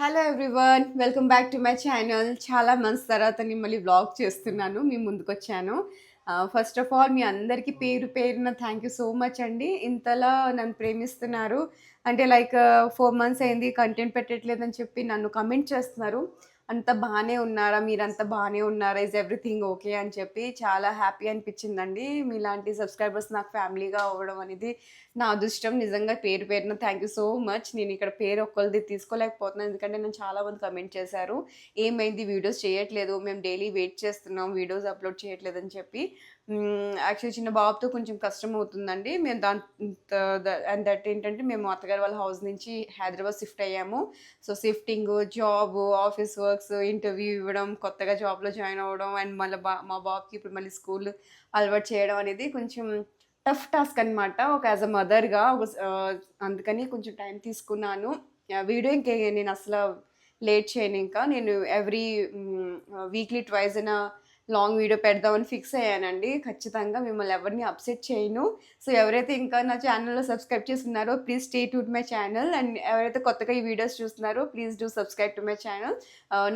Hello everyone welcome back to my channel చాలా months తర్వాత మిమ్మల్ని వ్లాగ్ చేస్తున్నాను. మీ ముందుకు వచ్చాను ఫస్ట్ ఆఫ్ ఆల్ మీ అందరికీ పేరు పేరున థ్యాంక్ యూ సో మచ్ అండి. ఇంతలా నన్ను ప్రేమిస్తున్నారు. అంటే లైక్ ఫోర్ మంత్స్ అయింది కంటెంట్ పెట్టట్లేదని చెప్పి నన్ను కమెంట్ చేస్తున్నారు. అంత బాగానే ఉన్నారా? మీరంతా బాగానే ఉన్నారా? ఇస్ ఎవ్రీథింగ్ ఓకే అని చెప్పి చాలా హ్యాపీ అనిపించిందండి. మీలాంటి సబ్స్క్రైబర్స్ నాకు ఫ్యామిలీగా అవ్వడం అనేది నా అదృష్టం. నిజంగా పేరు పేరున థ్యాంక్ యూ సో మచ్ నేను ఇక్కడ పేరు ఒక్కరిది తీసుకోలేకపోతున్నాను. ఎందుకంటే నేను చాలామంది కమెంట్ చేశారు. ఏమైంది? వీడియోస్ చేయట్లేదు. మేము డైలీ వెయిట్ చేస్తున్నాం. వీడియోస్ అప్లోడ్ చేయట్లేదు అని చెప్పి. యాక్చువల్లీ చిన్న బాబుతో కొంచెం కష్టం అవుతుందండి. మేము దాని అండ్ దట్ ఏంటంటే మేము అత్తగారి వాళ్ళ హౌస్ నుంచి హైదరాబాద్ షిఫ్ట్ అయ్యాము. So shifting job office works interview ఇవ్వడం కొత్తగా జాబ్లో జాయిన్ అవ్వడం అండ్ మళ్ళీ బా మా బాబుకి ఇప్పుడు మళ్ళీ స్కూల్ అలవాటు చేయడం అనేది కొంచెం టఫ్ టాస్క్ అనమాట ఒక యాజ్ అ మదర్గా ఒక అందుకని కొంచెం టైం తీసుకున్నాను. వీడియో ఇంకే నేను అసలు లేట్ చేయను ఇంకా. నేను ఎవ్రీ వీక్లీ ట్వైజ్ అయినా లాంగ్ వీడియో పెడదామని ఫిక్స్ అయ్యానండి. ఖచ్చితంగా మిమ్మల్ని ఎవరిని అప్సెట్ చేయను. సో ఎవరైతే ఇంకా నా ఛానల్లో సబ్స్క్రైబ్ చేస్తున్నారో please stay to my channel. And ఎవరైతే కొత్తగా ఈ వీడియోస్ చూస్తున్నారో please do subscribe to my channel.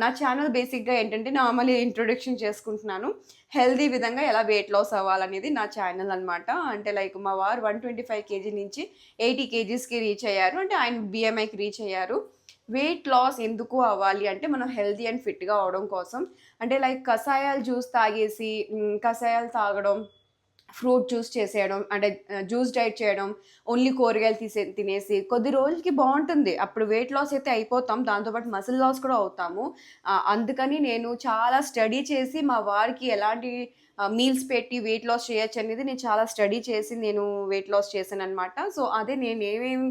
నా ఛానల్ బేసిక్గా ఏంటంటే నార్మల్లీ ఇంట్రొడక్షన్ చేసుకుంటున్నాను. హెల్దీ విధంగా ఎలా వెయిట్ లాస్ అవ్వాలనేది నా ఛానల్ అనమాట అంటే లైక్ మా వారు వన్ ట్వంటీ ఫైవ్ కేజీ నుంచి ఎయిటీ కేజీస్కి రీచ్ అయ్యారు. అంటే ఆయన బిఎంఐకి రీచ్ అయ్యారు. వెయిట్ లాస్ ఎందుకు అవ్వాలి అంటే మనం హెల్దీ అండ్ ఫిట్గా అవడం కోసం. అంటే లైక్ కషాయాలు జ్యూస్ తాగేసి కషాయాలు తాగడం ఫ్రూట్ జ్యూస్ చేసేయడం అంటే జ్యూస్ డైట్ చేయడం ఓన్లీ కూరగాయలు తీసే తినేసి కొద్ది రోజులకి బాగుంటుంది. అప్పుడు వెయిట్ లాస్ అయితే అయిపోతాం. దాంతోపాటు మసిల్ లాస్ కూడా అవుతాము. అందుకని నేను చాలా స్టడీ చేసి మా వారికి ఎలాంటి మీల్స్ పెట్టి వెయిట్ లాస్ చేయొచ్చు అనేది నేను చాలా స్టడీ చేసి నేను వెయిట్ లాస్ చేశాను అనమాట సో అదే నేను ఏమేం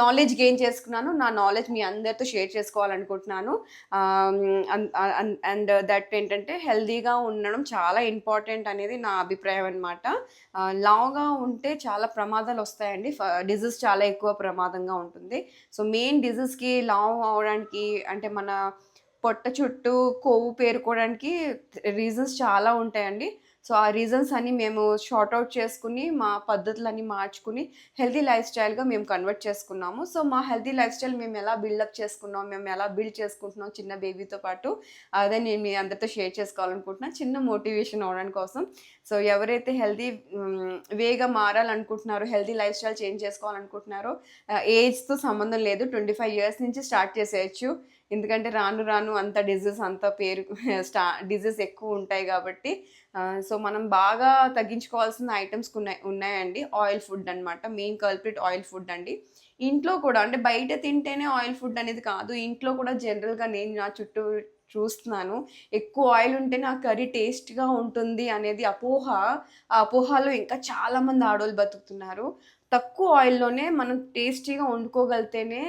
నాలెడ్జ్ గెయిన్ చేసుకున్నాను నా నాలెడ్జ్ మీ అందరితో షేర్ చేసుకోవాలనుకుంటున్నాను. అండ్ దట్ ఏంటంటే హెల్దీగా ఉండడం చాలా ఇంపార్టెంట్ అనేది నా అభిప్రాయం అనమాట లావుగా ఉంటే చాలా ప్రమాదాలు వస్తాయండి. డిజీజ్ చాలా ఎక్కువ ప్రమాదంగా ఉంటుంది. సో మెయిన్ డిజీజ్కి లావు అవడానికి అంటే మన పొట్ట చుట్టూ కొవ్వు పేరుకోవడానికి రీజన్స్ చాలా ఉంటాయండి. సో ఆ రీజన్స్ అన్ని మేము షార్ట్అవుట్ చేసుకుని మా పద్ధతులన్నీ మార్చుకుని హెల్తీ లైఫ్ స్టైల్గా మేము కన్వర్ట్ చేసుకున్నాము. సో మా హెల్తీ లైఫ్ స్టైల్ మేము ఎలా బిల్డప్ చేసుకున్నాం మేము ఎలా బిల్డ్ చేసుకుంటున్నాం చిన్న బేబీతో పాటు అదే నేను మీ అందరితో షేర్ చేసుకోవాలనుకుంటున్నాను చిన్న మోటివేషన్ అవడం కోసం. సో ఎవరైతే హెల్తీ వేగా మారాలనుకుంటున్నారో హెల్తీ లైఫ్ స్టైల్ చేంజ్ చేసుకోవాలనుకుంటున్నారో ఏజ్తో సంబంధం లేదు. ట్వంటీ ఫైవ్ ఇయర్స్ నుంచి స్టార్ట్ చేసేయచ్చు. ఎందుకంటే రాను రాను అంత డిజీజ్ అంత పేరు స్టా డిజీజ్ ఎక్కువ ఉంటాయి కాబట్టి సో మనం బాగా తగ్గించుకోవాల్సిన ఐటమ్స్ ఉన్నాయి ఉన్నాయండి. ఆయిల్ ఫుడ్ అనమాట మెయిన్ కల్ప్రిట్ ఆయిల్ ఫుడ్ అండి. ఇంట్లో కూడా అంటే బయట తింటేనే ఆయిల్ ఫుడ్ అనేది కాదు. ఇంట్లో కూడా జనరల్గా నేను నా చుట్టూ చూస్తున్నాను. ఎక్కువ ఆయిల్ ఉంటేనే ఆ కర్రీ టేస్ట్గా ఉంటుంది అనేది అపోహ. ఆ అపోహలో ఇంకా చాలామంది ఆడవాళ్ళు బతుకుతున్నారు. తక్కువ ఆయిల్లోనే మనం టేస్టీగా వండుకోగలితేనే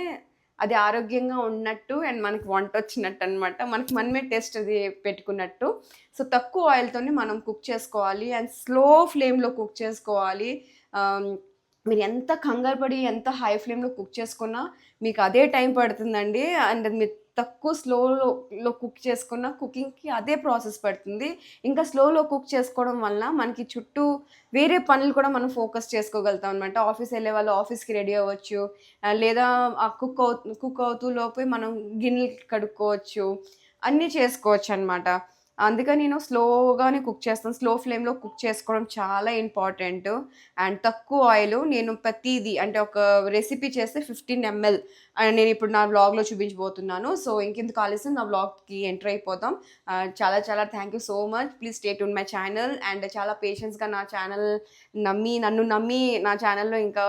అది ఆరోగ్యంగా ఉన్నట్టు అండ్ మనకి వంట వచ్చినట్టు అనమాట మనకి మనమే టేస్ట్ అది పెట్టుకున్నట్టు. సో తక్కువ ఆయిల్తోనే మనం కుక్ చేసుకోవాలి అండ్ స్లో ఫ్లేమ్లో కుక్ చేసుకోవాలి. మీరు ఎంత కంగారు పడి ఎంత హై ఫ్లేమ్లో కుక్ చేసుకున్నా మీకు అదే టైం పడుతుందండి. అండ్ మీరు తక్కువ స్లోలో కుక్ చేసుకున్న కుకింగ్కి అదే ప్రాసెస్ పడుతుంది. ఇంకా స్లోలో కుక్ చేసుకోవడం వల్ల మనకి చుట్టూ వేరే పనులు కూడా మనం ఫోకస్ చేసుకోగలుగుతాం అనమాట ఆఫీస్ వెళ్ళే వాళ్ళు ఆఫీస్కి రెడీ అవ్వచ్చు. లేదా ఆ కుక్ అవు కుక్ అవుతూ లోపే మనం గిన్నెలు కడుక్కోవచ్చు. అన్నీ చేసుకోవచ్చు అనమాట అందుకని నేను స్లోగానే కుక్ చేస్తాను. స్లో ఫ్లేమ్లో కుక్ చేసుకోవడం చాలా ఇంపార్టెంట్. అండ్ తక్కువ ఆయిల్ నేను ప్రతిదీ అంటే ఒక రెసిపీ చేస్తే ఫిఫ్టీన్ ఎంఎల్ నేను ఇప్పుడు నా బ్లాగ్లో చూపించబోతున్నాను. సో ఇంకెందుకు ఆలస్యం నా వ్లాగ్కి ఎంటర్ అయిపోతాం చాలా చాలా thank you so much. Please stay tuned my channel. And చాలా పేషెన్స్గా నా ఛానల్ నమ్మి నన్ను నమ్మి నా ఛానల్లో ఇంకా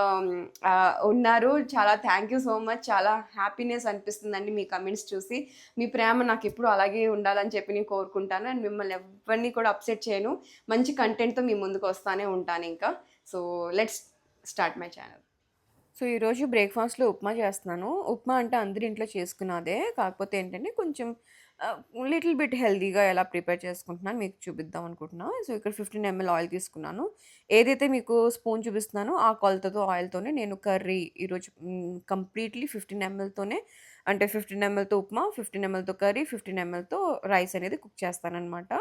ఉన్నారు. చాలా థ్యాంక్ యూ సో మచ్. చాలా హ్యాపీనెస్ అనిపిస్తుందండి మీ కమెంట్స్ చూసి. మీ ప్రేమ నాకు ఎప్పుడు అలాగే ఉండాలని చెప్పి నేను కోరుకుంటాను. అండ్ మిమ్మల్ని ఎవరిని కూడా అప్సెట్ చేయను. మంచి కంటెంట్తో మీ ముందుకు వస్తానే ఉంటాను ఇంకా. So let's start my channel so ఈరోజు బ్రేక్ఫాస్ట్లో ఉప్మా చేస్తున్నాను. ఉప్మా అంటే అందరి ఇంట్లో చేసుకున్నదే. కాకపోతే ఏంటంటే కొంచెం లిటిల్ బిట్ హెల్దీగా ఎలా ప్రిపేర్ చేసుకుంటున్నాను మీకు చూపిద్దాం అనుకుంటున్నాను సో ఇక్కడ ఫిఫ్టీన్ ఎంఎల్ ఆయిల్ తీసుకున్నాను. ఏదైతే మీకు స్పూన్ చూపిస్తున్నానో ఆ కొలతతో ఆయిల్తోనే నేను కర్రీ ఈరోజు కంప్లీట్లీ ఫిఫ్టీన్ ఎంఎల్తోనే అంటే ఫిఫ్టీన్ ఎంఎల్తో ఉప్మా ఫిఫ్టీన్ ఎంఎల్తో కర్రీ ఫిఫ్టీన్ ఎంఎల్తో రైస్ అనేది కుక్ చేస్తానన్నమాట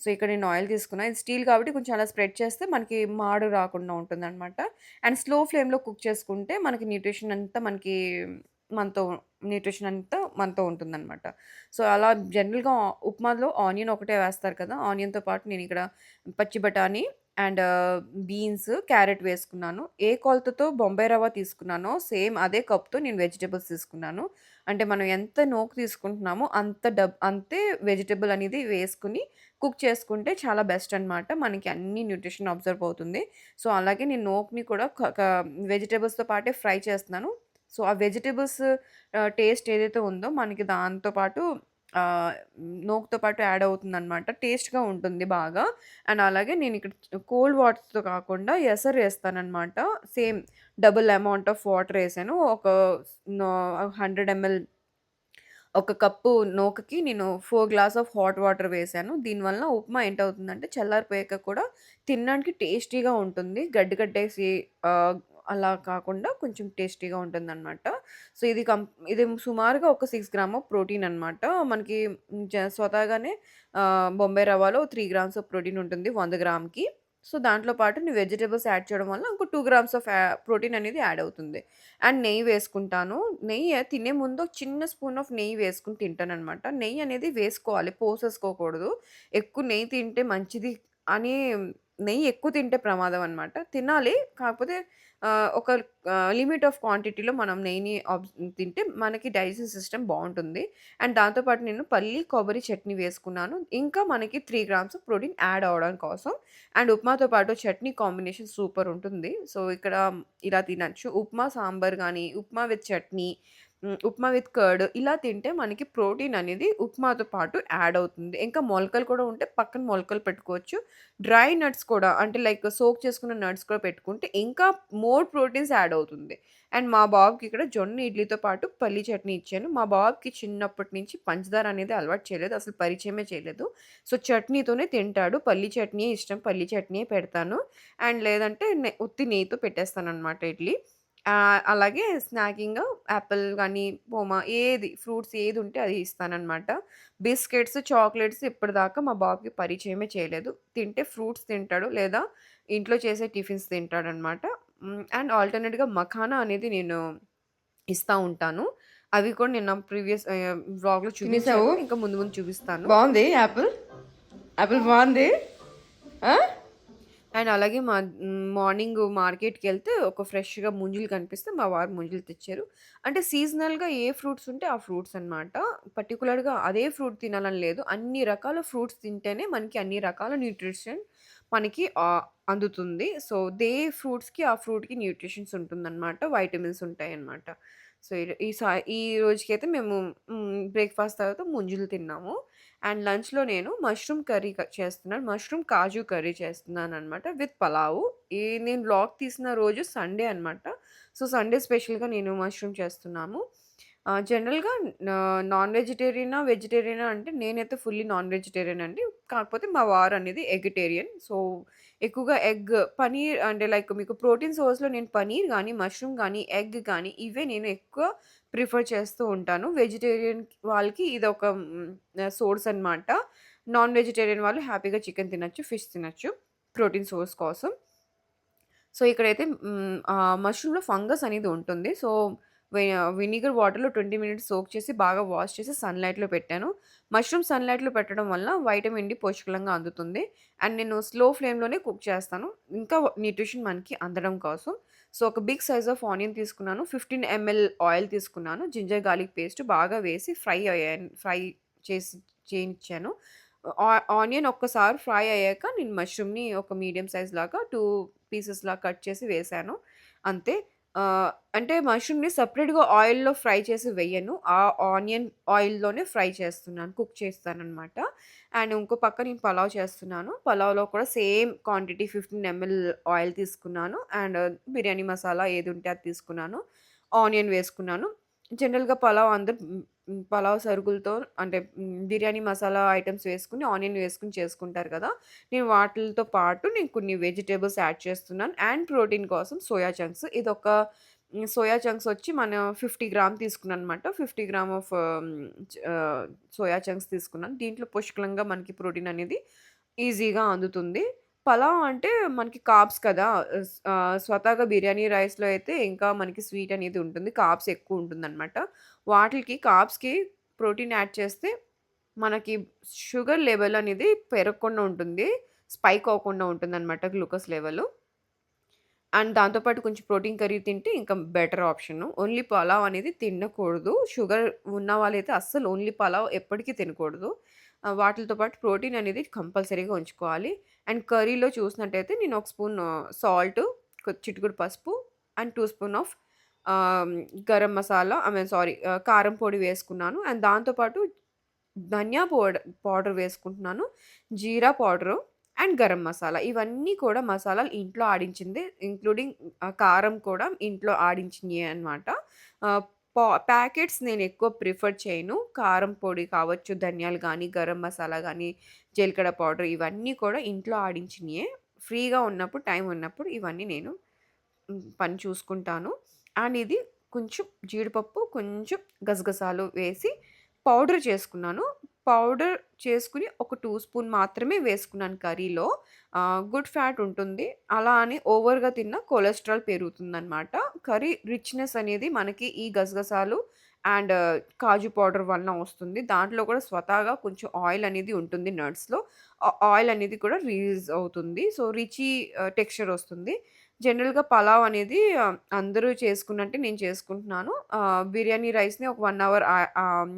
సో ఇక్కడ నేను ఆయిల్ తీసుకున్నా ఇది స్టీల్ కాబట్టి కొంచెం అలా స్ప్రెడ్ చేస్తే మనకి మాడు రాకుండా ఉంటుందన్నమాట అండ్ స్లో ఫ్లేమ్లో కుక్ చేసుకుంటే మనకి న్యూట్రిషన్ అంతా మనకి మనతో న్యూట్రిషన్ అంతా మనతో ఉంటుందనమాట. సో, అలా జనరల్‌గా ఉప్మాలో ఆనియన్ ఒకటే వేస్తారు కదా! ఆనియన్‌తో పాటు నేను ఇక్కడ పచ్చి బఠానీ అండ్ బీన్స్, క్యారెట్ వేసుకున్నాను. ఏ కొలతతో బొంబాయి రవ్వ తీసుకున్నానో సేమ్ అదే కప్‌తో నేను వెజిటేబుల్స్ తీసుకున్నాను. అంటే మనం ఎంత నోకు తీసుకుంటున్నామో అంత డబ్ అంతే వెజిటబుల్ అనేది వేసుకుని కుక్ చేసుకుంటే చాలా బెస్ట్ అనమాట. మనకి అన్ని న్యూట్రిషన్ అబ్జర్వ్ అవుతుంది. సో, అలాగే నేను నోక్ని కూడా క వెజిటబుల్స్‌తో పాటే ఫ్రై చేస్తున్నాను. సో, ఆ వెజిటబుల్స్ టేస్ట్ ఏదైతే ఉందో మనకి దాంతో పాటు పాటు యాడ్ అవుతుంది అనమాట టేస్ట్‌గా ఉంటుంది బాగా. అండ్ అలాగే నేను ఇక్కడ కోల్డ్ వాటర్‌తో కాకుండా ఎసరు వేస్తానమాట same double amount of water వేసాను ఒక హండ్రెడ్ ఎంఎల్ ఒక కప్పు నూకకి నేను four glass of hot water వేసాను దీనివల్ల ఉప్మా ఏంటవుతుందంటే చల్లారిపోయాక కూడా తినడానికి టేస్టీగా ఉంటుంది. గడ్డి గడ్డేసి అలా కాకుండా కొంచెం టేస్టీగా ఉంటుందనమాట. సో, ఇది కం ఇది సుమారుగా ఒక సిక్స్ గ్రామ్ ఆఫ్ ప్రోటీన్ అనమాట. మనకి జ స్వతహాగానే బొంబాయి రవాలో త్రీ గ్రామ్స్ ఆఫ్ ప్రోటీన్ ఉంటుంది వంద గ్రామ్‌కి. సో, దాంట్లో పాటు నేను వెజిటేబుల్స్ యాడ్ చేయడం వల్ల ఇంకో two grams of uh protein అనేది యాడ్ అవుతుంది. అండ్ నెయ్యి వేసుకుంటాను. నెయ్యి తినే ముందు ఒక చిన్న స్పూన్ ఆఫ్ నెయ్యి వేసుకుని తింటాననమాట. నెయ్యి అనేది వేసుకోవాలి. పోసేసుకోకూడదు. ఎక్కువ నెయ్యి తింటే మంచిది అని నెయ్యి ఎక్కువ తింటే ప్రమాదం అనమాట. తినాలి. కాకపోతే ఆహ్, ఒక ఆహ్, లిమిట్ ఆఫ్ క్వాంటిటీలో మనం నెయ్యిని ఆబ్ తింటే మనకి డైజెషన్ సిస్టమ్ బావుంటుంది. అండ్ దాంతో పాటు నేను పల్లి, కొబ్బరి చట్నీ వేసుకున్నాను. ఇంకా మనకి 3 గ్రామ్స్ ప్రోటీన్ యాడ్ అవ్వడం కోసం. అండ్ ఉప్మాతో పాటు చట్నీ కాంబినేషన్ సూపర్ ఉంటుంది. సో, ఇక్కడ ఇలా తినొచ్చు. ఉప్మా, సాంబార్ గానీ, upma with chutney, upma with curd ఇలా తింటే మనకి ప్రోటీన్ అనేది ఉప్మాతో పాటు యాడ్ అవుతుంది. ఇంకా మొలకలు కూడా ఉంటే పక్కన మొలకలు పెట్టుకోవచ్చు. డ్రై నట్స్ కూడా అంటే లైక్ సోక్ చేసుకున్న నట్స్ కూడా పెట్టుకుంటే ఇంకా మోర్ ప్రోటీన్స్ యాడ్ అవుతుంది. అండ్ మా బాబుకి ఇక్కడ జొన్న ఇడ్లీతో పాటు పల్లి చట్నీ ఇచ్చాను. మా బాబుకి చిన్నప్పటి నుంచి పంచదార అనేది అలవాటు చేయలేదు. అసలు పరిచయమే చేయలేదు. సో, చట్నీతోనే తింటాడు. పల్లి చట్నీయే ఇష్టం. పల్లి చట్నీయే పెడతాను. అండ్ లేదంటే నె ఉత్తి నెయ్యితో పెట్టేస్తాననమాట ఇడ్లీ. ఆహ్, అలాగే స్నాకింగ్‌గా యాపిల్ గానీ, పోమా ఏది ఫ్రూట్స్ ఏదుంటే అది ఇస్తాననమాట. బిస్కెట్స్, చాక్లెట్స్ ఇప్పటిదాకా మా బాబుకి పరిచయమే చేయలేదు. తింటే ఫ్రూట్స్ తింటాడు. లేదా ఇంట్లో చేసే టిఫిన్స్ తింటాడనమాట. హ్మ్. అండ్ ఆల్టర్‌నేట్‌గా మఖానా అనేది నేను ఇస్తా ఉంటాను. అవి కూడా నేను నా ప్రీవియస్ ఆహ్, వ్లాగ్‌లో తినేసావు? ఇంకా ముందు ముందు చూపిస్తాను. బావుంది యాపిల్. యాపిల్ బావుంది. ఆ! అండ్ అలాగే మా మార్నింగ్ మార్కెట్కి వెళ్తే ఒక ఫ్రెష్‌గా ముంజులు కనిపిస్తే మా వారు ముంజులు తెచ్చారు. అంటే సీజనల్‌గా ఏ ఫ్రూట్స్ ఉంటే ఆ ఫ్రూట్స్ అనమాట. పర్టికులర్గా అదే ఫ్రూట్ తినాలని లేదు. అన్ని రకాల ఫ్రూట్స్ తింటేనే మనకి అన్ని రకాల న్యూట్రిషన్ మనకి అందుతుంది. సో, దే ఫ్రూట్స్‌కి ఆ ఫ్రూట్‌కి న్యూట్రిషన్స్ ఉంటుందనమాట. వైటమిన్స్ ఉంటాయన్నమాట. సో, ఈ ఈ సా ఈ రోజుకైతే మేము బ్రేక్‌ఫాస్ట్ తర్వాత ముంజులు తిన్నాము. అండ్ లంచ్‌లో నేను మష్రూమ్ కర్రీ చేస్తున్నాను. మష్రూమ్ కాజు కర్రీ చేస్తున్నాను అనమాట విత్ పలావు. ఈ నేను బ్లాగ్ తీసిన రోజు సండే అనమాట. సో, సండే స్పెషల్‌గా నేను మష్రూమ్ చేస్తున్నాము. జనరల్‌గా నాన్ వెజిటేరియనా, వెజిటేరియనా అంటే నేనైతే ఫుల్లీ నాన్ వెజిటేరియన్ అండి. కాకపోతే మా వారు అనేది ఎగిటేరియన్. సో, ఎక్కువగా ఎగ్, పనీర్ అంటే లైక్ మీకు ప్రోటీన్ సోర్స్‌లో నేను పనీర్ కానీ మష్రూమ్ కానీ ఎగ్ కానీ ఇవే నేను ఎక్కువ ప్రిఫర్ చేస్తూ ఉంటాను. వెజిటేరియన్ వాళ్ళకి ఇది ఒక సోర్స్ అనమాట. నాన్ వెజిటేరియన్ వాళ్ళు హ్యాపీగా చికెన్ తినచ్చు ఫిష్ తినొచ్చు ప్రోటీన్ సోర్స్ కోసం. సో, ఇక్కడైతే మష్రూమ్‌లో ఫంగస్ అనేది ఉంటుంది. సో, వినిగర్ వాటర్‌లో 20 మినిట్స్ సోక్ చేసి బాగా వాష్ చేసి సన్‌లైట్‌లో పెట్టాను. మష్రూమ్ సన్‌లైట్‌లో పెట్టడం వల్ల వైటమిన్ డి పోషకలంగా అందుతుంది. అండ్ నేను స్లో ఫ్లేమ్‌లోనే కుక్ చేస్తాను. ఇంకా న్యూట్రిషన్ మనకి అందడం కోసం. సో, ఒక బిగ్ సైజ్ ఆఫ్ ఆనియన్ తీసుకున్నాను. 15 ఎంఎల్ ఆయిల్ తీసుకున్నాను. జింజర్ గార్లిక్ పేస్ట్ బాగా వేసి ఫ్రై అయ్యాను ఫ్రై చేసి చేయించాను. ఆ ఆనియన్ ఒక్కసారి ఫ్రై అయ్యాక నేను మష్రూమ్‌ని ఒక మీడియం సైజ్ లాగా 2 పీసెస్‌లా కట్ చేసి వేశాను. అంతే. ఆహ్, అంటే మష్రూమ్‌ని సెపరేట్‌గా ఆయిల్‌లో ఫ్రై చేసి వెయ్యను. ఆ ఆనియన్ ఆయిల్‌లోనే ఫ్రై చేస్తున్నాను. కుక్ చేస్తాననమాట. అండ్ ఇంకో పక్క నేను పలావ్ చేస్తున్నాను. పలావ్‌లో కూడా సేమ్ క్వాంటిటీ 15 ఎంఎల్ ఆయిల్ తీసుకున్నాను. అండ్ బిర్యానీ మసాలా ఏది ఉంటే అది తీసుకున్నాను. ఆనియన్ వేసుకున్నాను. జనరల్‌గా పలావ్ అందరు పలావ్ సరుకులతో అంటే బిర్యానీ మసాలా ఐటెమ్స్ వేసుకొని, ఆనియన్ వేసుకొని చేసుకుంటారు కదా! నేను వాటిలతో పాటు నేను కొన్ని వెజిటబుల్స్ యాడ్ చేస్తున్నాను. అండ్ ప్రోటీన్ కోసం సోయా చంక్స్ ఇదొక హ్మ్, సోయా చంక్స్ వచ్చి మన 50 గ్రామ్ తీసుకున్నాననమాట. 50 gram of ah, soya chunks తీసుకున్నాను. దీంట్లో పుష్కలంగా మనకి ప్రోటీన్ అనేది ఈజీగా అందుతుంది. పలావ్ అంటే మనకి కార్బ్స్ కదా! స్ స్వతహాగా బిర్యానీ రైస్‌లో అయితే ఇంకా మనకి స్వీట్ అనేది ఉంటుంది. కార్బ్స్ ఎక్కువ ఉంటుందనమాట. వాటికి కార్బ్స్‌కి ప్రోటీన్ యాడ్ చేస్తే మనకి షుగర్ లెవెల్ అనేది పెరగకుండా ఉంటుంది. స్పైక్ అవ్వకుండా ఉంటుందనమాట గ్లూకోజ్ లెవెల్ అండ్ దాంతోపాటు కొంచెం ప్రోటీన్ కర్రీ తింటే ఇంకా బెటర్ ఆప్షన్ ఓన్లీ పలావ్ అనేది తినకూడదు. షుగర్ ఉన్న వాళ్ళైతే అస్సలు ఓన్లీ పలావ్ ఎప్పటికీ తినకూడదు. వాటితో పాటు ప్రోటీన్ అనేది కంపల్సరీగా ఉంచుకోవాలి. అండ్ కర్రీలో చూసినట్టయితే నేను ఒక స్పూన్ సాల్ట్, చిటికుడు పసుపు and two spoon of garam masala I mean sorry కారం పొడి వేసుకున్నాను. అండ్ దాంతోపాటు ధనియా పౌడర్ పౌడర్ వేసుకుంటున్నాను. జీరా పౌడరు అండ్ గరం మసాలా. ఇవన్నీ కూడా మసాలాలు ఇంట్లో ఆడించింది ఇంక్లూడింగ్ కారం కూడా ఇంట్లో ఆడించింది అనమాట. పా ప్యాకెట్స్ నేను ఎక్కువ ప్రిఫర్ చేయను. కారం పొడి కావచ్చు, ధనియాలు కానీ గరం మసాలా కానీ జీలకర్ర పౌడర్ ఇవన్నీ కూడా ఇంట్లో ఆడించినయే. ఫ్రీగా ఉన్నప్పుడు, టైం ఉన్నప్పుడు ఇవన్నీ నేను పని చూసుకుంటాను. అండ్ ఇది కొంచెం జీడిపప్పు, కొంచెం గసగసాలు వేసి పౌడర్ చేసుకున్నాను. పౌడర్ చేసుకుని ఒక టూ స్పూన్ మాత్రమే వేసుకున్నాను కర్రీలో. గుడ్ ఫ్యాట్ ఉంటుంది. అలా అని ఓవర్‌గా తిన్న కొలెస్ట్రాల్ పెరుగుతుందనమాట. కర్రీ రిచ్‌నెస్ అనేది మనకి ఈ గసగసాలు అండ్ కాజు పౌడర్ వలన వస్తుంది. దాంట్లో కూడా స్వతహాగా కొంచెం ఆయిల్ అనేది ఉంటుంది నట్స్‌లో. ఆయిల్ అనేది కూడా రిలీజ్ అవుతుంది. సో, రిచి టెక్స్చర్ వస్తుంది. జనరల్‌గా పలావ్ అనేది అందరూ చేసుకున్నట్టే నేను చేసుకుంటున్నాను. బిర్యానీ రైస్‌ని ఒక వన్ అవర్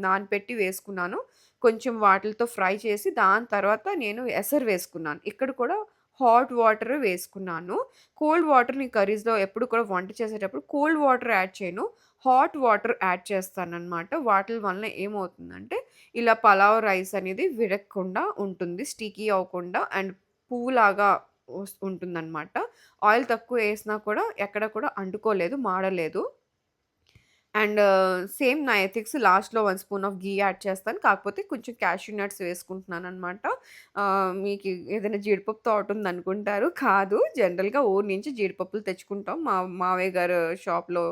నానపెట్టి వేసుకున్నాను. కొంచెం వాటిలతో ఫ్రై చేసి దాని తర్వాత నేను ఎసరు వేసుకున్నాను. ఇక్కడ కూడా హాట్ వాటర్ వేసుకున్నాను. కోల్డ్ వాటర్ నేను కర్రీస్‌లో ఎప్పుడు కూడా వంట చేసేటప్పుడు కోల్డ్ వాటర్ యాడ్ చేయను. హాట్ వాటర్ యాడ్ చేస్తాననమాట. వాటి వలన ఏమవుతుందంటే ఇలా పలావ్ రైస్ అనేది విరగకుండా ఉంటుంది. స్టికీ అవ్వకుండా అండ్ పువ్వులాగా ఉంటుందన్నమాట ఆయిల్ తక్కువ వేసినా కూడా ఎక్కడ కూడా అంటుకోలేదు, మాడలేదు. అండ్ సేమ్ నా ఎథిక్స్ లాస్ట్‌లో 1 స్పూన్ ఆఫ్ ఘీ యాడ్ చేస్తాను. కాకపోతే కొంచెం క్యాష్యూ నట్స్ వేసుకుంటున్నాననమాట. ఆహ్, మీకు ఏదైనా జీడిపప్పు తోట ఉందనుకుంటారు. కాదు. జనరల్‌గా ఊరు నుంచి జీడిపప్పులు తెచ్చుకుంటాం. మా మావయ్య గారు షాప్‌లో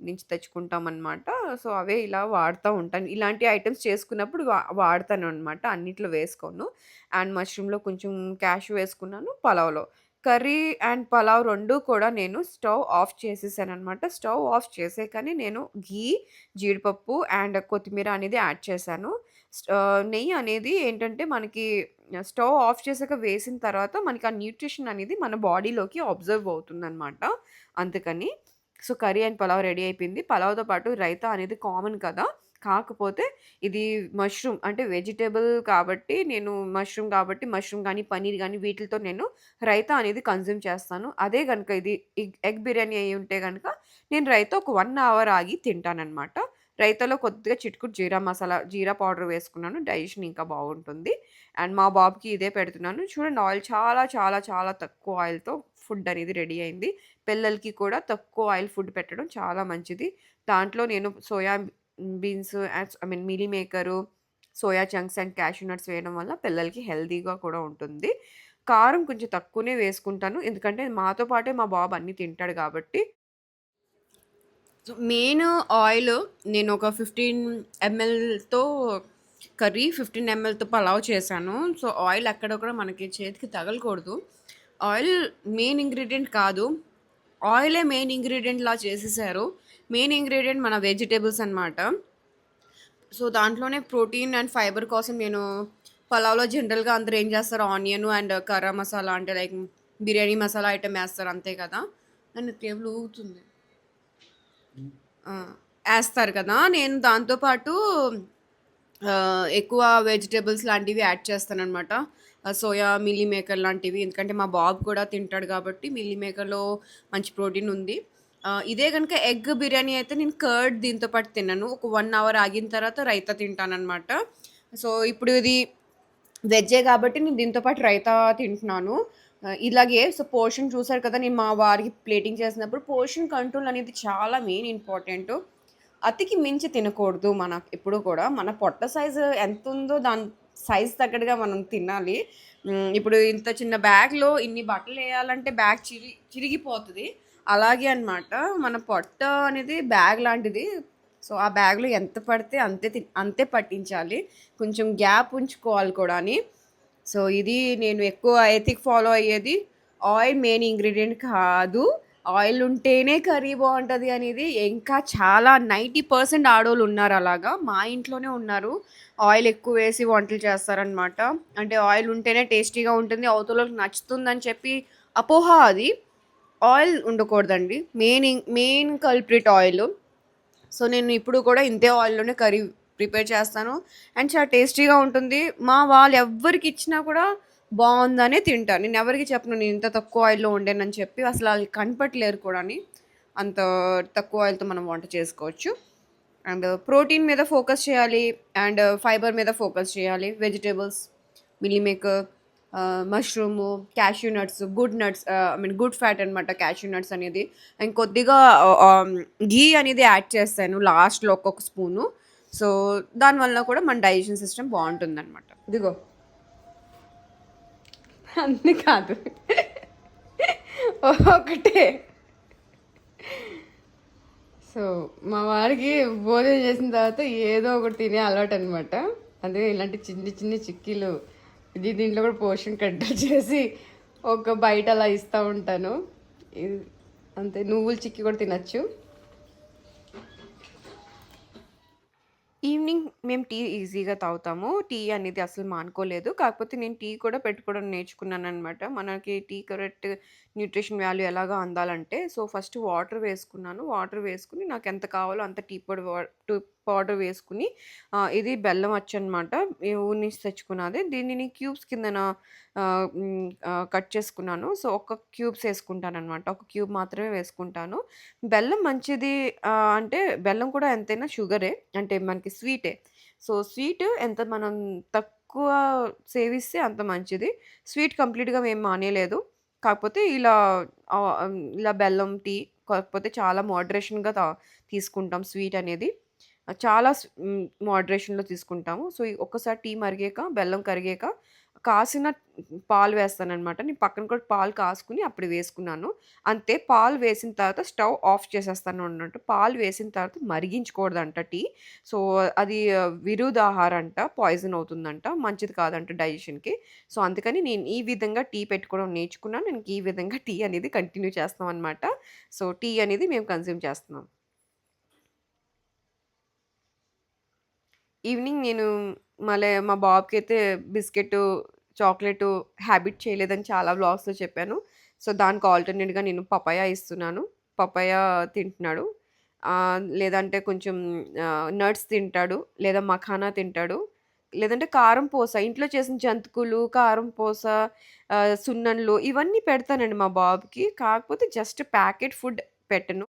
నుంచి తెచ్చుకుంటామనమాట. సో, అవే ఇలా వాడుతా ఉంటాను. ఇలాంటి ఐటెమ్స్ చేసుకున్నప్పుడు వా వాడతాననమాట. అన్నిట్లో వేసుకోను. అండ్ మష్రూమ్‌లో కొంచెం క్యాష్యూ వేసుకున్నాను పలావ్‌లో. కర్రీ అండ్ పలావ్ రెండు కూడా నేను స్టవ్ ఆఫ్ చేసేసాననమాట. స్టవ్ ఆఫ్ చేసే కానీ నేను ఘీ, జీడిపప్పు అండ్ కొత్తిమీర అనేది యాడ్ చేశాను. నెయ్యి అనేది ఏంటంటే మనకి స్టవ్ ఆఫ్ చేసాక వేసిన తర్వాత మనకి ఆ న్యూట్రిషన్ అనేది మన బాడీలోకి అబ్జర్వ్ అవుతుందనమాట. అందుకని. So, curry and pulao ready అయిపోయింది. పలావ్‌తో పాటు రైతా అనేది కామన్ కదా! కాకపోతే ఇది మష్రూమ్ అంటే వెజిటేబుల్ కాబట్టి నేను మష్రూమ్ కాబట్టి మష్రూమ్ కానీ పన్నీర్ కానీ వీటితో నేను రైతా అనేది కన్జ్యూమ్ చేస్తాను. అదే కనుక ఇది ఎగ్ ఎగ్ బిర్యానీ ఉంటే కనుక నేను రైతా ఒక వన్ అవర్ ఆగి తింటానన్నమాట రైతాలో కొద్దిగా చిటికెడు జీరా మసాలా, జీరా పౌడర్ వేసుకున్నాను. డైజెషన్ ఇంకా బాగుంటుంది. అండ్ మా బాబుకి ఇదే పెడుతున్నాను. చూడండి ఆయిల్ చాలా చాలా చాలా తక్కువ ఆయిల్‌తో ఫుడ్ అనేది రెడీ అయింది. పిల్లలకి కూడా తక్కువ ఆయిల్ ఫుడ్ పెట్టడం చాలా మంచిది. దాంట్లో నేను soya beans I mean meal maker, soya chunks and cashew nuts వేయడం వల్ల పిల్లలకి హెల్తీగా కూడా ఉంటుంది. కారం కొంచెం తక్కువనే వేసుకుంటాను. ఎందుకంటే మాతో పాటే మా బాబు అన్నీ తింటాడు కాబట్టి. సో, మెయిన్ ఆయిల్ నేను ఒక 15 ఎంఎల్‌తో కర్రీ, 15 ఎంఎల్‌తో పలావ్ చేశాను. సో, ఆయిల్ ఎక్కడ కూడా మనకి చేతికి తగలకూడదు. ఆయిల్ మెయిన్ ఇంగ్రీడియంట్ కాదు. ఆయిలే మెయిన్ ఇంగ్రీడియెంట్‌లా చేసేసారు. మెయిన్ ఇంగ్రీడియెంట్ మన వెజిటేబుల్స్ అనమాట. సో, దాంట్లోనే ప్రోటీన్ అండ్ ఫైబర్ కోసం నేను పలావ్‌లో జనరల్‌గా అందరూ ఏం చేస్తారు ఆనియన్ అండ్ కర్రా మసాలా అంటే లైక్ బిర్యానీ మసాలా ఐటమ్ వేస్తారు అంతే కదా! నన్ను టేబుల్ ఊగుతుంది. వేస్తారు కదా! నేను దాంతో పాటు ఎక్కువ వెజిటేబుల్స్ లాంటివి యాడ్ చేస్తానమాట సోయా మిల్లీ మేకర్ లాంటివి. ఎందుకంటే మా బాబు కూడా తింటాడు కాబట్టి మిల్లీ మేకర్‌లో మంచి ప్రోటీన్ ఉంది. ఇదే కనుక ఎగ్ బిర్యానీ అయితే నేను కర్డ్ దీంతో పాటు తిన్నాను ఒక వన్ అవర్ ఆగిన తర్వాత రైతా తింటానమాట సో, ఇప్పుడు ఇది వెజ్జే కాబట్టి నేను దీంతో పాటు రైతా తింటున్నాను. ఇలాగే సో, పోర్షన్ చూసారు కదా! నేను మా వారికి ప్లేటింగ్ చేసినప్పుడు పోర్షన్ కంట్రోల్ అనేది చాలా మెయిన్ ఇంపార్టెంట్ అతికి మించి తినకూడదు మన ఎప్పుడు కూడా. మన పొట్ట సైజు ఎంత ఉందో దాని సైజ్ తగ్గట్టుగా మనం తినాలి. ఇప్పుడు ఇంత చిన్న బ్యాగ్‌లో ఇన్ని బట్టలు వేయాలంటే బ్యాగ్ చిరి చిరిగిపోతుంది అలాగే అనమాట. మన పొట్ట అనేది బ్యాగ్ లాంటిది. సో, ఆ బ్యాగ్‌లో ఎంత పడితే అంతే తి అంతే పట్టించాలి. కొంచెం గ్యాప్ ఉంచుకోవాలి కూడాని. సో ఇది నేను ఎక్కువ ఎథిక్ ఫాలో అయ్యేది ఆయిల్ మెయిన్ ఇంగ్రీడియంట్ కాదు ఆయిల్ ఉంటేనే కర్రీ బాగుంటుంది అనేది ఇంకా చాలా నైంటీ పర్సెంట్ ఆడవాళ్ళు ఉన్నారు అలాగా మా ఇంట్లోనే ఉన్నారు ఆయిల్ ఎక్కువ వేసి వంటలు చేస్తారనమాట అంటే ఆయిల్ ఉంటేనే టేస్టీగా ఉంటుంది అవతలకు నచ్చుతుందని చెప్పి అపోహ అది ఆయిల్ ఉండకూడదండి. Main main culprit oil. So నేను ఇప్పుడు కూడా ఇంతే ఆయిల్లోనే కర్రీ ప్రిపేర్ చేస్తాను. అండ్ చాలా టేస్టీగా ఉంటుంది. మా వాళ్ళు ఎవ్వరికి ఇచ్చినా కూడా బాగుందనే తింటాను నేను ఎవరికి చెప్పను నేను ఇంత తక్కువ ఆయిల్లో వండానని చెప్పి అసలు వాళ్ళు కనపట్లేరు కూడా అంత తక్కువ ఆయిల్తో మనం వంట చేసుకోవచ్చు. అండ్ ప్రోటీన్ మీద ఫోకస్ చేయాలి. అండ్ ఫైబర్ మీద ఫోకస్ చేయాలి. Vegetables meal maker mushroom cashew nuts good nuts I mean good fat అనమాట క్యాష్యూ నట్స్ అనేది. అండ్ కొద్దిగా ఘీ um, అనేది యాడ్ చేస్తాను లాస్ట్లో ఒక్కొక్క స్పూను సో దానివల్ల కూడా మన డైజెషన్ సిస్టమ్ బాగుంటుంది అనమాట ఇదిగో. అన్నీ కాదు. ఒకటే. సో మా వారికి భోజనం చేసిన తర్వాత ఏదో ఒకటి తినే అలవాటు అనమాట అదే ఇలాంటి చిన్ని చిన్ని చిక్కీలు ఇది దీంట్లో కూడా పోర్షన్ కట్ చేసి ఒక బయట అలా ఇస్తూ ఉంటాను. ఇది అంతే నువ్వులు చిక్కీ కూడా తినచ్చు. ఈవినింగ్ మేము టీ ఈజీగా తాగుతాము. టీ అనేది అసలు మానుకోలేదు. కాకపోతే నేను టీ కూడా పెట్టుకోవడం నేర్చుకున్నాను అనమాట మనకి టీ కరెక్ట్ న్యూట్రిషన్ వాల్యూ ఎలాగా అందాలంటే సో ఫస్ట్ వాటర్ వేసుకున్నాను. వాటర్ వేసుకుని నాకు ఎంత కావాలో అంత టీ పొడి టీ పౌడర్ వేసుకుని ఇది బెల్లం అచ్చు అనమాట ఊరి నుంచి తెచ్చుకున్నది. దీనిని క్యూబ్స్ కిందన కట్ చేసుకున్నాను. సో ఒక క్యూబ్స్ వేసుకుంటాను అనమాట ఒక క్యూబ్ మాత్రమే వేసుకుంటాను. బెల్లం మంచిది అంటే బెల్లం కూడా ఎంతైనా షుగరే. అంటే మనకి స్వీటే. సో స్వీట్ ఎంత మనం తక్కువ సేవిస్తే అంత మంచిది. స్వీట్ కంప్లీట్గా మేము మానేయలేదు. కాకపోతే ఇలా ఇలా బెల్లం టీ కాకపోతే చాలా మోడరేషన్గా తీసుకుంటాం స్వీట్ అనేది. చాలా మోడరేషన్‌లో తీసుకుంటాము. సో, ఒక్కసారి టీ మరిగాక, బెల్లం కరిగాక కాసిన పాలు వేస్తాననమాట. నేను పక్కన కూడా పాలు కాసుకొని అప్పుడు వేసుకున్నాను. అంతే పాలు వేసిన తర్వాత స్టవ్ ఆఫ్ చేసేస్తాను అన్నట్టు. పాలు వేసిన తర్వాత మరిగించకూడదంట టీ. సో, అది విరుదాహారంట. పాయిజన్ అవుతుందంట. మంచిది కాదంట డైజెషన్‌కి. సో, అందుకని నేను ఈ విధంగా టీ పెట్టుకోవడం నేర్చుకున్నాను. నేను ఈ విధంగా టీ అనేది కంటిన్యూ చేస్తాం అనమాట. సో, టీ అనేది మేము కన్స్యూమ్ చేస్తున్నాం. ఈవినింగ్ నేను మళ్ళీ మా బాబుకైతే బిస్కెట్ చాక్లెట్ హ్యాబిట్ చేయలేదని చాలా వ్లాగ్స్‌లో చెప్పాను. సో, దానికి ఆల్టర్‌నేట్‌గా నేను పపాయ ఇస్తున్నాను. పపాయ తింటున్నాడు. ఆహ్, లేదంటే కొంచెం ఆహ్, నట్స్ తింటాడు. లేదా మఖానా తింటాడు. లేదంటే కారం పూస ఇంట్లో చేసిన జంతికలు, కారం పూస, ఆహ్, సున్నుండలు ఇవన్నీ పెడతానండి మా బాబుకి. కాకపోతే జస్ట్ ప్యాకెట్ ఫుడ్ పెట్టను.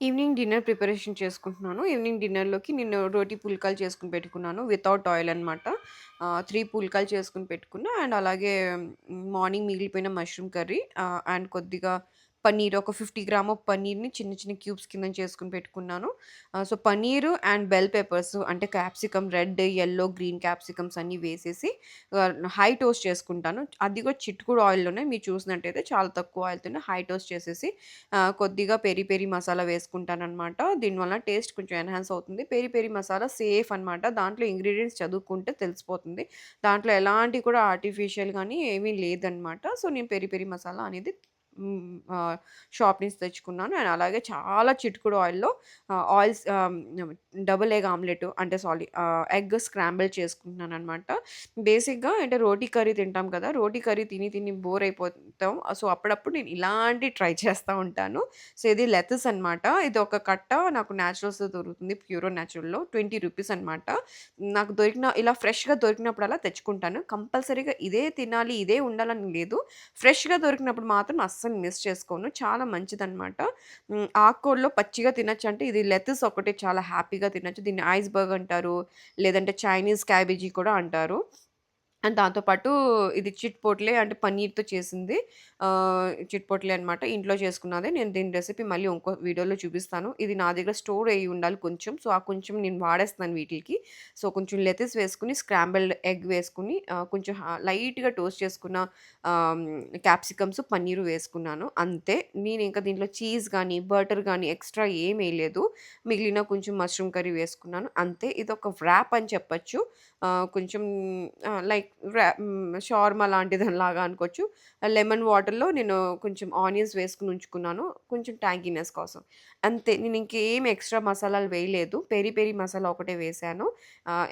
ఈవినింగ్ డిన్నర్ ప్రిపరేషన్ చేసుకుంటున్నాను. ఈవినింగ్ డిన్నర్‌లోకి నేను రోటి పుల్కాలు చేసుకుని పెట్టుకున్నాను. వితౌట్ ఆయిల్ అనమాట. త్రీ పుల్కాలు చేసుకుని పెట్టుకున్నా. అండ్ అలాగే మార్నింగ్ మిగిలిపోయిన మష్రూమ్ కర్రీ అండ్ కొద్దిగా పన్నీర్ ఒక 50 గ్రామ్ ఆఫ్ పన్నీర్‌ని చిన్న చిన్న క్యూబ్స్ కింద చేసుకొని పెట్టుకున్నాను. So, paneer and bell peppers అంటే capsicum red, yellow green capsicums అన్నీ వేసేసి హై టోస్ట్ చేసుకుంటాను. అది కూడా చిట్టుకుడు ఆయిల్‌లోనే మీరు చూసినట్టయితే చాలా తక్కువ ఆయిల్‌తోనే హై టోస్ట్ చేసేసి కొద్దిగా పెరి పెరి మసాలా వేసుకుంటాననమాట. దీనివల్ల టేస్ట్ కొంచెం ఎన్హాన్స్ అవుతుంది. పెరి పెరి మసాలా సేఫ్ అనమాట. దాంట్లో ఇంగ్రీడియంట్స్ చదువుకుంటే తెలిసిపోతుంది. దాంట్లో ఎలాంటి కూడా ఆర్టిఫిషియల్ కానీ ఏమీ లేదనమాట. సో, నేను పెరి పెరి మసాలా అనేది షాప్ నుంచి తెచ్చుకున్నాను. అండ్ అలాగే చాలా చిటుకుడు ఆయిల్‌లో ఆయిల్స్ డబుల్ ఎగ్ ఆమ్లెట్ అంటే సారీ ఎగ్ స్క్రాంబుల్ చేసుకుంటున్నాననమాట. బేసిక్‌గా అంటే రోటీ కర్రీ తింటాం కదా! రోటీ కర్రీ తిని తిని బోర్ అయిపోతాం. సో, అప్పుడప్పుడు నేను ఇలాంటివి ట్రై చేస్తూ ఉంటాను. సో, ఇది లెతస్ అనమాట. ఇది ఒక కట్ట నాకు న్యాచురల్స్ దొరుకుతుంది. ప్యూరో న్యాచురల్‌లో ట్వంటీ రూపీస్ అనమాట. నాకు దొరికిన ఇలా ఫ్రెష్‌గా దొరికినప్పుడల్లా తెచ్చుకుంటాను. కంపల్సరీగా ఇదే తినాలి, ఇదే ఉండాలని లేదు. ఫ్రెష్‌గా దొరికినప్పుడు మాత్రం అస్సలు మిస్ చేసుకోను. చాలా మంచిదనమాట. ఆకుకూరలో పచ్చిగా అంటే ఇది లెతస్ ఒకటే చాలా హ్యాపీగా తినచ్చు దీన్ని ఐస్‌బర్గ్ అంటారు. లేదంటే చైనీస్ క్యాబేజీ కూడా అంటారు. అండ్ దాంతో పాటు ఇది చిట్పోట్లే అంటే పన్నీర్‌తో చేసింది. ఆహ్, చిట్పోట్లే అనమాట. ఇంట్లో చేసుకున్నదే. నేను దీని రెసిపీ మళ్ళీ ఇంకో వీడియోలో చూపిస్తాను. ఇది నా దగ్గర స్టోర్ అయ్యి ఉండాలి కొంచెం. సో, ఆ కొంచెం నేను వాడేస్తున్నాను వీటిలికి. సో, కొంచెం లెతిస్ వేసుకొని, స్క్రాంబుల్డ్ ఎగ్ వేసుకొని, ఆహ్, కొంచెం హ లైట్‌గా టోస్ట్ చేసుకున్న ఆహ్, క్యాప్సికమ్స్, పన్నీరు వేసుకున్నాను. అంతే. నేను ఇంకా దీంట్లో చీజ్ గానీ, బటర్ గానీ ఎక్స్‌ట్రా ఏమీ లేదు మిగిలిన కొంచెం మష్రూమ్ కర్రీ వేసుకున్నాను. అంతే. ఇదొక వ్రాప్ అని చెప్పొచ్చు. ఆహ్, కొంచెం ఆహ్, లైక్ షార్మా లాంటి షార్మా అనుకోవచ్చు. లెమన్ వాటర్‌లో నేను కొంచెం ఆనియన్స్ వేసుకుని ఉంచుకున్నాను. కొంచెం ట్యాంకీనెస్ కోసం. అంతే. నేను ఇంకేం ఎక్స్‌ట్రా మసాలాలు వేయలేదు. పెరి పెరి మసాలా ఒకటే వేసాను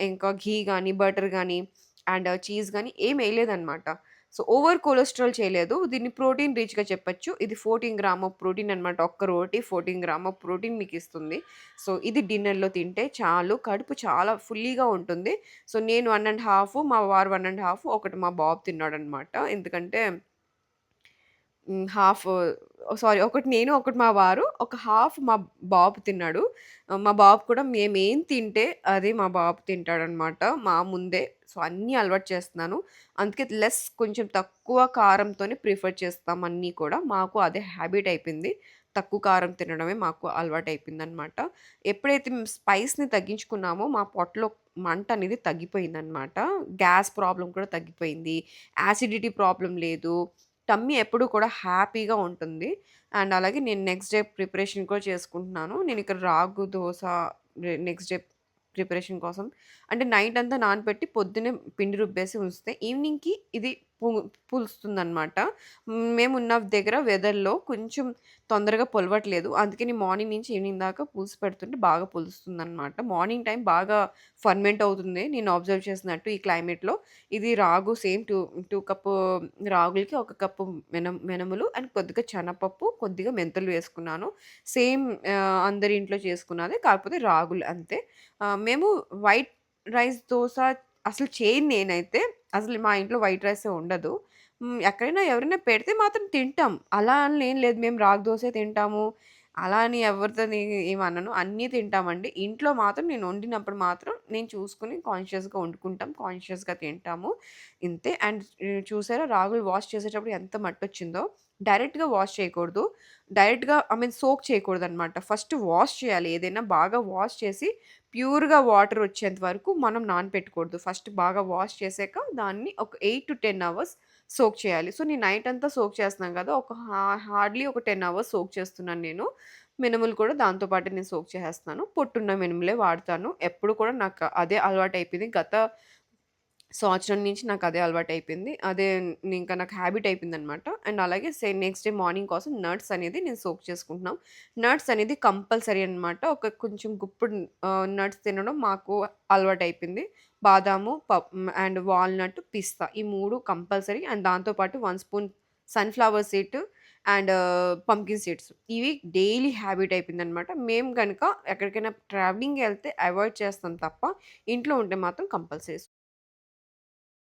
ఇంకా ఘీ కానీ బటర్ కానీ అండ్ చీజ్ కానీ ఏం ఎయలేదనమాట. సో, ఓవర్ కొలెస్ట్రాల్ చేయలేదు. దీన్ని ప్రోటీన్ రీచ్గా చెప్పచ్చు ఇది 14 గ్రామ్ ఆఫ్ ప్రోటీన్ అనమాట. ఒక్క రోటీ 14 గ్రామ్ ఆఫ్ ప్రోటీన్ మీకిస్తుంది. సో, ఇది డిన్నర్‌లో తింటే చాలు. కడుపు చాలా ఫుల్లీగా ఉంటుంది. సో, నేను వన్ అండ్ హాఫ్ మా వారు 1 ½ ఒకటి మా బాబు తిన్నాడనమాట. ఎందుకంటే హాఫ్ సారీ ఒకటి నేను, ఒకటి మా వారు, ఒక హాఫ్ మా బాబు తిన్నాడు. మా బాబు కూడా మేమేం తింటే అదే మా బాబు తింటాడనమాట. మా ముందే. సో, అన్నీ అలవాటు చేస్తున్నాను. అందుకే లెస్ కొంచెం తక్కువ కారంతోనే ప్రిఫర్ చేస్తాం అన్నీ కూడా. మాకు అదే హ్యాబిట్ అయిపోయింది. తక్కువ కారం తినడమే మాకు అలవాటు అయిపోయింది అనమాట ఎప్పుడైతే మేము స్పైస్‌ని తగ్గించుకున్నామో మా పొట్టలో మంట అనేది తగ్గిపోయిందనమాట. గ్యాస్ ప్రాబ్లం కూడా తగ్గిపోయింది. యాసిడిటీ ప్రాబ్లం లేదు. టమ్మీ ఎప్పుడూ కూడా హ్యాపీగా ఉంటుంది. అండ్ అలాగే నేను నెక్స్ట్ డే ప్రిపరేషన్ కూడా చేసుకుంటున్నాను. నేను ఇక్కడ ragi dosa next day preparation కోసం అంటే నైట్ అంతా నానబెట్టి పొద్దున్నే పిండి రుబ్బేసి ఉంచితే ఈవినింగ్‌కి ఇది పు పులుస్తుందనమాట. మేమున్న దగ్గర వెదర్‌లో కొంచెం తొందరగా పులవట్లేదు. అందుకని మార్నింగ్ నుంచి ఈవినింగ్ దాకా పులుసు పెడుతుంటే బాగా పులుస్తుందనమాట. మార్నింగ్ టైం బాగా ఫర్మెంట్ అవుతుంది. నేను అబ్జర్వ్ చేసినట్టు ఈ క్లైమేట్‌లో. ఇది రాగు సేమ్ టూ టూ కప్పు రాగులకి ఒక కప్పు మినం మెనములు అండ్ కొద్దిగా శనగపప్పు, కొద్దిగా మెంతులు వేసుకున్నాను. సేమ్ అందరి ఇంట్లో చేసుకున్నదే. కాకపోతే రాగులు అంతే. మేము వైట్ రైస్ దోశ అసలు చేయను నేనైతే. అసలు మా ఇంట్లో వైట్ రైసే ఉండదు. ఎక్కడైనా ఎవరైనా పెడితే మాత్రం తింటాం. అలా అని ఏం లేదు. మేము రాగి దోశ తింటాము. అలా అని ఎవరితో ఏమనను. అన్నీ తింటామండి. ఇంట్లో మాత్రం నేను వండినప్పుడు మాత్రం నేను చూసుకుని కాన్షియస్‌గా వండుకుంటాం. కాన్షియస్‌గా తింటాము. ఇంతే. అండ్ చూసారా రాగులు వాష్ చేసేటప్పుడు ఎంత మట్టి వచ్చిందో డైరెక్ట్‌గా వాష్ చేయకూడదు. డైరెక్ట్‌గా ఐ మీన్ సోక్ చేయకూడదు అనమాట ఫస్ట్ వాష్ చేయాలి. ఏదైనా బాగా వాష్ చేసి ప్యూర్‌గా వాటర్ వచ్చేంత వరకు మనం నానపెట్టకూడదు. ఫస్ట్ బాగా వాష్ చేసాక దాన్ని ఒక 8-10 అవర్స్ సోక్ చేయాలి. సో, నేను నైట్ అంతా సోక్ చేస్తున్నాను కదా! ఒక హార్డ్‌లీ ఒక 10 అవర్స్ సోక్ చేస్తున్నాను నేను. మినుములు కూడా దాంతోపాటు నేను సోక్ చేసేస్తాను పొట్టున్న మినుములే వాడతాను. ఎప్పుడు కూడా నాకు అదే అలవాటు అయిపోయింది గత సంవత్సరం నుంచి నాకు అదే అలవాటు అయిపోయింది అదే ఇంకా నాకు హ్యాబిట్ అయిపోయిందనమాట. అండ్ అలాగే సే నెక్స్ట్ డే మార్నింగ్ కోసం నట్స్ అనేది నేను సోక్ చేసుకుంటున్నాం. నట్స్ అనేది కంపల్సరీ అనమాట. ఒక కొంచెం గుప్పుడు నట్స్ తినడం మాకు అలవాటు అయిపోయింది బాదాము, పప్ అండ్ వాల్‌నట్, పిస్తా ఈ మూడు కంపల్సరీ అండ్ దాంతో పాటు 1 spoon sunflower seed and pumpkin seeds ఇవి డైలీ హ్యాబిట్ అయిపోయిందనమాట. మేము కనుక ఎక్కడికైనా ట్రావెలింగ్ వెళ్తే అవాయిడ్ చేస్తాం తప్ప ఇంట్లో ఉంటే మాత్రం కంపల్సరీ.